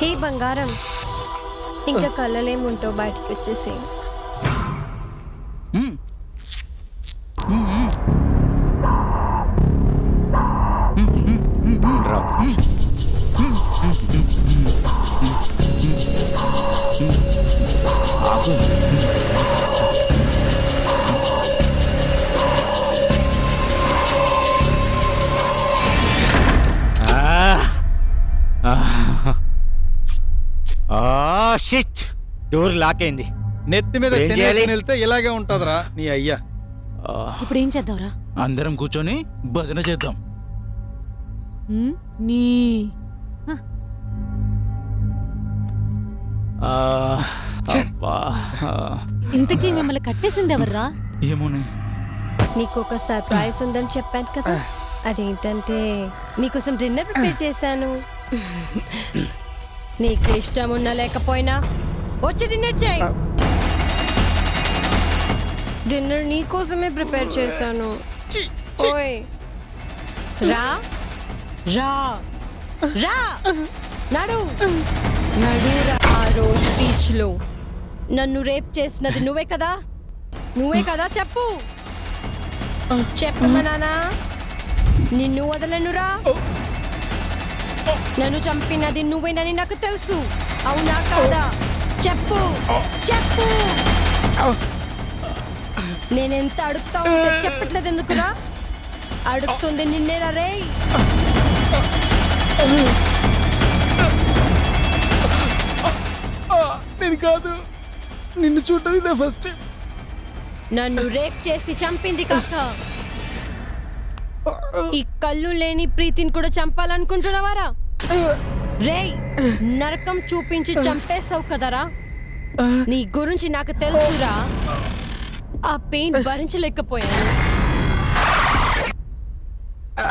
హే బంగారం ఇంకా కళ్ళలేముంటావు బయటకు వచ్చేసి మ్మ్. ఆగు. షిట్ డోర్ లాక్ అయింది. నెత్తి మీద ఏం శనేసి చేయాలి? వెళ్తే ఇలాగే ఉంటదిరా నీ అయ్యా. ఆ, ఇప్పుడు ఏం చేద్దాంరా? అందరం కూర్చొని భజన చేద్దాం. ఉమ్, నీ. ఆ, అబ్బా. ఆ, ఇంతకీ మిమ్మల్ని కట్టేసింది ఎవర్రా? ఏమోనే. నీకు ఒక సర్ప్రైజ్ ఉందని చెప్పాను కదా. అదేంటంటే నీకోసం డిన్నర్ ప్రిపేర్ చేశాను. నీకు ఇష్టం ఉన్నా లేకపోయినా వచ్చి డిన్నర్ చేయి. డిన్నర్ నీకోసమే ప్రిపేర్ చేశాను. ఓయ్. రా. రా. రా. నడు. ఆ రోజు బీచ్లో నన్ను రేప్ చేసినది నువ్వే కదా? నువ్వే కదా చెప్పు. చెప్పు మా నాన్న. నిన్ను వదలనురా నన్ను చంపినది నువ్వేనని నాకు తెలుసు. అవునా కాదా? చెప్పు. చెప్పు. నేనెంత అడుగుతా చెప్పట్లేదు ఎందుకురా అడుగుతుంది నిన్నేరా రే నేను కాదు. నిన్ను చూడటం ఇదే ఫస్ట్ నన్ను రేప్ చేసి చంపింది కాక. ఈ కళ్ళు లేని ప్రీతిని కూడా చంపాలనుకుంటున్నావారా? రేయ్ నరకం చూపించి చంపేశావు కదరా? నీ గురించి నాకు తెలుసురా. ఆ పెయిన్ భరించలేకపోయాను.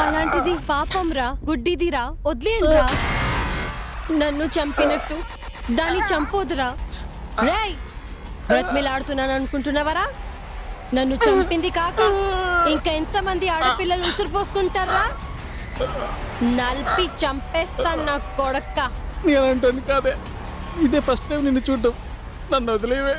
అలాంటిది పాపం రా గుడ్డిదిరా రా నన్ను చంపినట్టు దాన్ని చంపోదురా రేయ్ బ్రతిమిలాడుతున్నాను అనుకుంటున్నావరా? నన్ను చంపింది కాక ఇంకా ఎంతమంది ఆడపిల్లలు ఉసురు పోసుకుంటారా? నలిపి చంపేస్తాను నా కొడక్క నేను కాదే. ఇదే ఫస్ట్ టైం నిన్ను చూడటం నన్ను వదిలేవే.